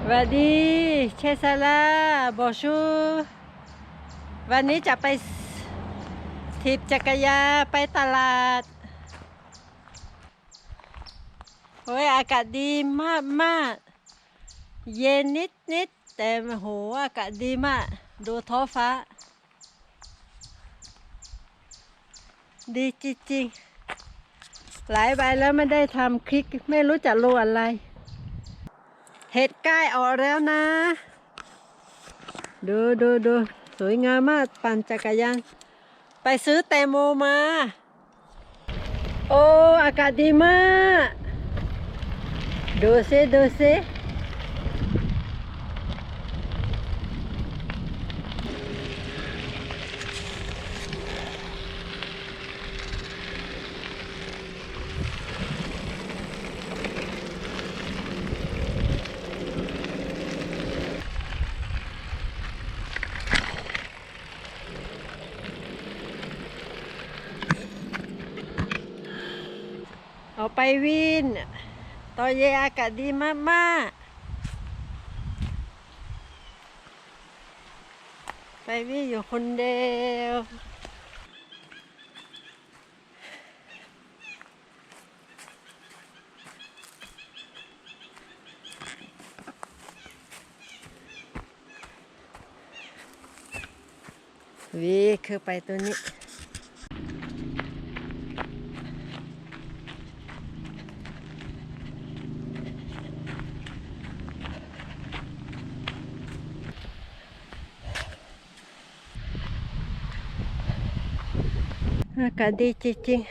สวัสดีเชซาลาบอชู วันนี้จะไปทิปจักรยานไปตลาดโอ้ยอากาศดีมากมากเย็นนิดนิดแต่โหอากาศดีมาก ดูท้องฟ้า ดีจริงๆ หลายใบแล้วไม่ได้ทำคลิก ไม่รู้จะรู้อะไร เห็ดใกล้ออกแล้วนะ ดูดูดูสวยงามมากปั่นจักรยาน ไปซื้อแตงโมมา โอ้ อากาศดีมาก ดูสิดูสิ เอาไปวินตอนเย็นอากาศดีมากมากไปวินอยู่คนเดียววีคือไปตัวนี้ อากาศดีจริงๆ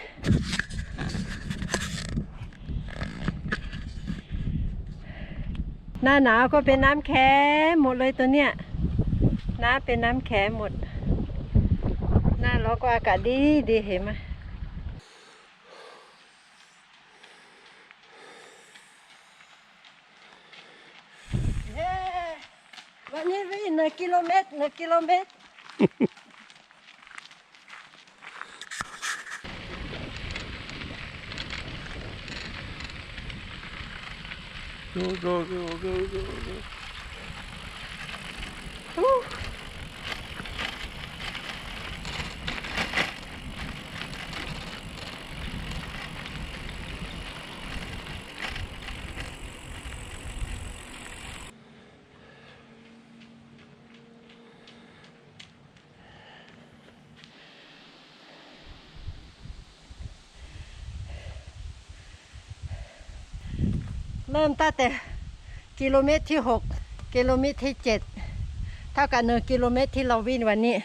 หน้าหนาวก็เป็นน้ำแข็งหมดเลยตัวเนี้ยน้ำเป็นน้ำแข็งหมด หน้าร้อนก็อากาศดีดีเห็นไหมเย้วันนี้วิ่งหนึ่งกิโลเมตรหนึ่งกิโลเมตร Go, go, go, go, go, go. เริ่มตั้งแต่กิโลเมตรที่ 6 กิโลเมตรที่ 7 เท่ากับหนึ่งกิโลเมตรที่เราวิ่งวันนี้